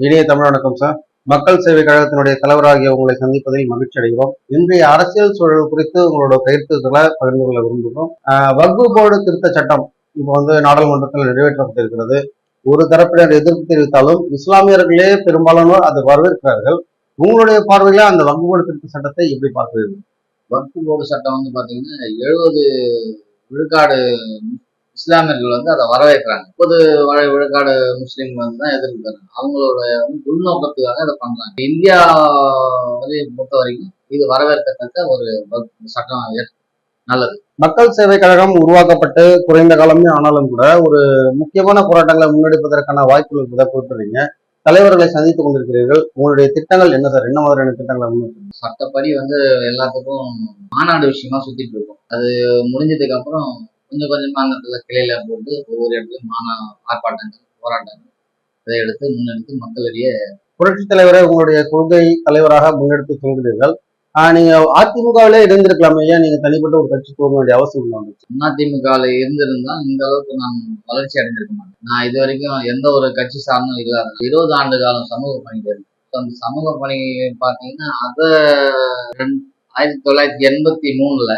இனிய தமிழ் வணக்கம் சார் மக்கள் சேவை கழகத்தினுடைய தலைவராகிய உங்களை சந்திப்பதில் மகிழ்ச்சி அடைகிறோம். இன்றைய அரசியல் சூழல் குறித்து உங்களோட கருத்துக்களை பகிர்ந்து கொள்ள விரும்புகிறோம். ஆஹ் போர்டு திருத்த சட்டம் இப்போ வந்து நாடாளுமன்றத்தில் நிறைவேற்றப்பட்டிருக்கிறது. ஒரு தரப்பினர் எதிர்ப்பு தெரிவித்தாலும் இஸ்லாமியர்களே பெரும்பாலானோர் அதை வரவேற்கிறார்கள். உங்களுடைய பார்வையில அந்த வக்ஃபு போர்டு திருத்த சட்டத்தை எப்படி பார்க்கிறீர்கள்? வக்ஃபு போர்டு சட்டம் வந்து பாத்தீங்கன்னா எழுபது விழுக்காடு இஸ்லாமியர்கள் வந்து அதை வரவேற்கிறாங்க. முப்பது வரை விழுக்காடு முஸ்லீம்கள் வந்து தான் எதிர்க்கிறாங்க. அவங்களோட உள்நோக்கத்துக்காக அதை பண்றாங்க. இந்தியா வந்து பொறுத்த வரைக்கும் இது வரவேற்கத்தக்க ஒரு சட்டம் நல்லது. மக்கள் சேவை கழகம் உருவாக்கப்பட்டு குறைந்த காலமே ஆனாலும் கூட ஒரு முக்கியமான போராட்டங்களை முன்னெடுப்பதற்கான வாய்ப்புகள் இருப்பதை குறிப்பிடுறீங்க தலைவர்களை சந்தித்துக் கொண்டிருக்கிறீர்கள். உங்களுடைய திட்டங்கள் என்ன சார்? என்ன மாதிரியான திட்டங்களை முன்னெடுக்கிறீங்க? சட்டப்படி வந்து எல்லாத்துக்கும் மாநாடு விஷயமா சுத்திட்டு இருக்கோம். அது முடிஞ்சதுக்கு அப்புறம் கொஞ்சம் கொஞ்சமா அந்த இடத்துல கிளையில போட்டு ஒவ்வொரு இடத்துலயும் மாநா ஆர்ப்பாட்டங்கள் போராட்டங்கள். இதை எடுத்து முன்னெடுத்து மக்களிடையே புரட்சித் தலைவரை உங்களுடைய கொள்கை தலைவராக முன்னெடுத்து செல்கிறீர்கள் நீங்க அதிமுகவிலே இணைந்திருக்கலாமே ஏன் நீங்க தனிப்பட்ட ஒரு கட்சி போக வேண்டிய அவசியம் வந்துச்சு அதிமுகவில் இருந்திருந்தா இந்த அளவுக்கு நான் வளர்ச்சி அடைஞ்சிருக்க மாட்டேன். நான் இது வரைக்கும் எந்த ஒரு கட்சி சார்ந்தும் இல்லாத இருபது ஆண்டு காலம் சமூக பணிகள் அந்த சமூக பணி பார்த்தீங்கன்னா அதை ஆயிரத்தி தொள்ளாயிரத்தி எண்பத்தி மூணுல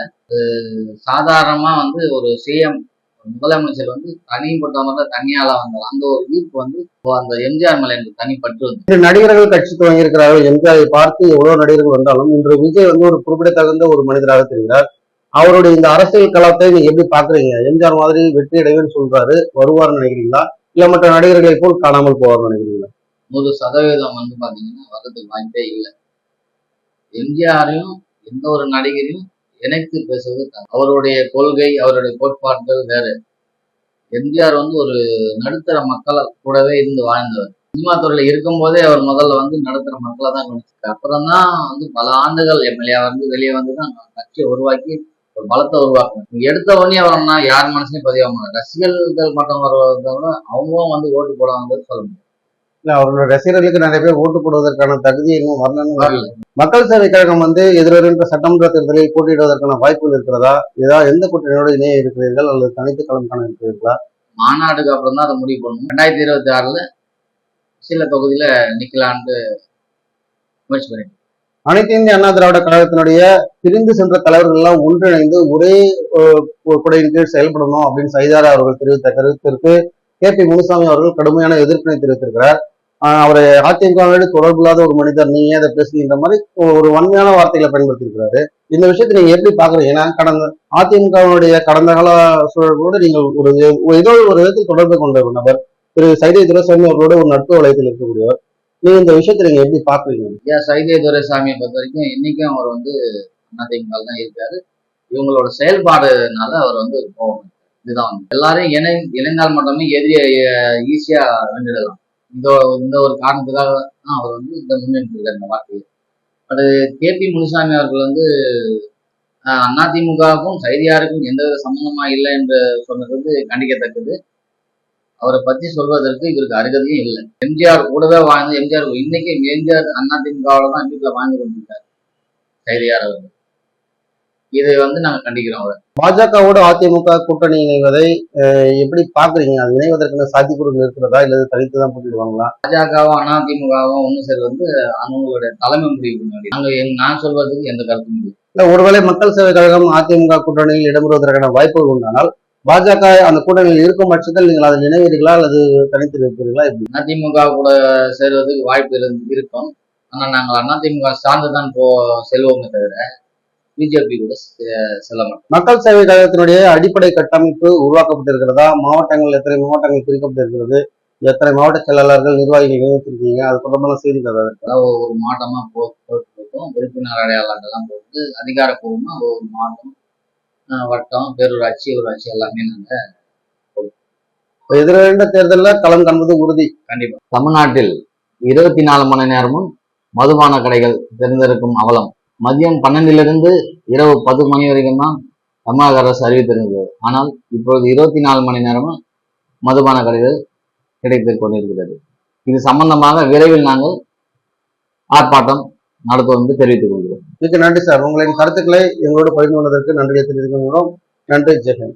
சாதாரணமா வந்து ஒரு சிஎம் முதலமைச்சர் வந்து தனிப்பட்டவங்க தனியால வந்தார். அந்த ஒரு ஈர்ப்பு வந்து அந்த எம்ஜிஆர் மேல எனக்கு தனி பற்று வந்து நடிகர்கள் கட்சி துவங்கியிருக்கிறார்கள் எம்ஜிஆரை பார்த்து எவ்வளவு நடிகர்கள் வந்தாலும் இன்று விஜய் வந்து ஒரு குறிப்பிடத்தகுந்த ஒரு மனிதராக தெரிகிறார். அவருடைய இந்த அரசியல் களத்தை நீங்க எப்படி பாக்குறீங்க எம்ஜிஆர் மாதிரி வெற்றி அடைவேன்னு சொல்றாரு வருவார்னு நினைக்கிறீங்களா? இல்ல மற்ற நடிகர்களை போல் காணாமல் போவார்னு நினைக்கிறீங்களா? நூறு சதவீதம் வந்து பாத்தீங்கன்னா வர்றதுக்கு வாய்ப்பே இல்லை. எம்ஜிஆரையும் எந்த ஒரு நடிகரையும் இணைத்து பேசுவது அவருடைய கொள்கை அவருடைய கோட்பாடுகள் வேறு. எம்ஜிஆர் வந்து ஒரு நடுத்தர மக்களை கூடவே இருந்து வாழ்ந்தவர். சினிமா துறையில இருக்கும்போதே அவர் முதல்ல வந்து நடுத்தர மக்களை தான் கவனிச்சிருக்காரு அப்புறம் தான் வந்து பல ஆண்டுகள் எம்எல்ஏ வந்து வெளியே வந்து தான் கட்சியை உருவாக்கி ஒரு பலத்தை உருவாக்கணும் எடுத்த உடனே அவர்னா யார் மனசுலையும் பதிவாக மாட்டாங்க ரசிகர்கள் மட்டும் வருவதை விட அவங்களும் வந்து ஓட்டு போடுவாங்கன்னு சொல்ல முடியும் இல்ல அவரோட ரசிகர்களுக்கு நிறைய பேர் ஓட்டு போடுவதற்கான தகுதி இன்னும் வரலன்னு வரல. மக்கள் சேவை கழகம் வந்து எதிர்வருகின்ற சட்டமன்ற தேர்தலில் போட்டியிடுவதற்கான வாய்ப்புகள் இருக்கிறதா? ஏதாவது எந்த கூட்டணியோடு இணைய இருக்கிறீர்கள்? அல்லது தனித்து களம் காண இருக்கிறீர்களா? மாநாடுக்கு அப்புறம் தான் அதை முடிவு பண்ணணும். ரெண்டாயிரத்தி இருபத்தி ஆறுல சில தொகுதியில நிக்கலான்ட்டு முயற்சி பண்ணிட்டு அனைத்து இந்திய அண்ணா திராவிட கழகத்தினுடைய பிரிந்து சென்ற தலைவர்கள் எல்லாம் ஒன்றிணைந்து ஒரே குடையின் கீழ் செயல்படணும் அப்படின்னு சைதாரா அவர்கள் தெரிவித்த கருத்திற்கு கே பி முனுசாமி அவர்கள் கடுமையான எதிர்ப்பினை தெரிவித்திருக்கிறார். அவரை அதிமுகவோடு தொடர்பு இல்லாத ஒரு மனிதர் நீங்க அதை பேசுகின்ற மாதிரி ஒரு வன்மையான வார்த்தைகளை பயன்படுத்தியிருக்கிறாரு. இந்த விஷயத்தை நீங்க எப்படி பாக்குறீங்க ஏன்னா கடந்த அதிமுகவுடைய கடந்த கால சூழலோடு நீங்கள் ஒரு ஒரு ஏதோ ஒரு விதத்தில் தொடர்பு கொண்ட ஒரு நபர் திரு சைதை துரைசாமி அவர்களோட ஒரு நட்பு வளையத்தில் இருக்கக்கூடியவர். நீங்க இந்த விஷயத்தை நீங்க எப்படி பாக்குறீங்க ஏன் சைதை துரைசாமியை பொறுத்த வரைக்கும் இன்னைக்கும் அவர் வந்து அதிமுக தான் இருக்காரு. இவங்களோட செயல்பாடுனால அவர் வந்து போகணும் இதுதான். வந்து. எல்லாரையும் இணை இணைந்தால் மட்டுமே எதிரியை ஈஸியா வென்றிடலாம். இந்த இந்த ஒரு காரணத்துக்காக தான் அவர் வந்து இந்த முன்னெடுத்திருக்காரு இந்த வார்த்தையை. அது கே பி முனுசாமி அவர்கள் வந்து அதிமுகவுக்கும் சைதியாருக்கும் எந்தவித சம்பந்தமா இல்லை என்று சொன்னது வந்து கண்டிக்கத்தக்கது. அவரை பத்தி சொல்வதற்கு இவருக்கு அருகதையும் இல்லை. எம்ஜிஆர் கூடவே வாழ்ந்து எம்ஜிஆர் இன்னைக்கு எம்ஜிஆர் அதிமுகவில் தான் வீட்டில் வாழ்ந்து கொண்டிருக்காரு. சைதியார் அவர்கள். இதை வந்து நாங்க கண்டிக்கிறோம் அவரை. பாஜகவோடு அதிமுக கூட்டணி இணைவதை எப்படி பாக்குறீங்க அது இணைவதற்கான சாத்தியக்கூறுகள் இருக்கிறதா? இல்லது தனித்து தான் போட்டிடுவாங்களா பாஜகவும் அதிமுகவும் ஒன்று சேர் வந்து அவங்களுடைய தலைமை முடிவு பண்ண நாங்க நான் சொல்வதற்கு எந்த கருத்தும் இல்லை. இல்ல ஒருவேளை மக்கள் சேவை கழகம் அதிமுக கூட்டணியில் இடம்பெறுவதற்கான வாய்ப்புகள் உண்டானால் பாஜக அந்த கூட்டணியில் இருக்கும் பட்சத்தில் நீங்கள் அதில் இணைவீர்களா? அல்லது தனித்து இருப்பீர்களா எப்படி? அதிமுக கூட சேர்வதற்கு வாய்ப்பு இருந்து- இருக்கும். ஆனா நாங்கள் அதிமுக சார்ந்து தான் போ செல்வோமே தவிர பிஜேபி கூட செ- செல்ல மாட்டோம். மக்கள் சேவை கழகத்தினுடைய அடிப்படை கட்டமைப்பு உருவாக்கப்பட்டிருக்கிறதா? மாவட்டங்கள் எத்தனை மாவட்டங்கள் பிரிக்கப்பட்டிருக்கிறது? எத்தனை மாவட்ட செயலாளர்கள் நிர்வாகிகள் நியமித்திருக்கீங்க? அது தொடர்பான செய்திகள்? அதாவது ஒரு மாவட்டமா போ போட்டு இருக்கோம் உறுப்பினர் அடையாளங்கள்லாம் போட்டு அதிகாரப்பூர்வமா ஒரு மாவட்டம் ஆஹ் வட்டம் பேரூராட்சி ஊராட்சி எல்லாமே நாங்க எதிர்வருகின்ற தேர்தலில் களம் காண்பது உறுதி. கண்டிப்பா. தமிழ்நாட்டில் இருபத்தி நாலு மணி நேரமும் மதுபான கடைகள் திறந்திருக்கும் அவலம். மதியம் பன்னெண்டிலிருந்து இரவு பத்து மணி வரைக்கும் தான் தமிழக அரசு அறிவித்திருந்தது ஆனால் இப்பொழுது இருபத்தி நாலு மணி நேரமும் மதுபான கடைகள் கிடைத்துக் கொண்டிருக்கிறது. இது சம்பந்தமாக விரைவில் நாங்கள் ஆர்ப்பாட்டம் நடத்துவோம் என்று தெரிவித்துக் கொள்கிறோம். மிக்க நன்றி சார். உங்களின் கருத்துக்களை எங்களோடு பகிர்ந்து கொண்டதற்கு நன்றியை தெரிவித்துக் கொள்கிறோம். நன்றி. ஜெகன்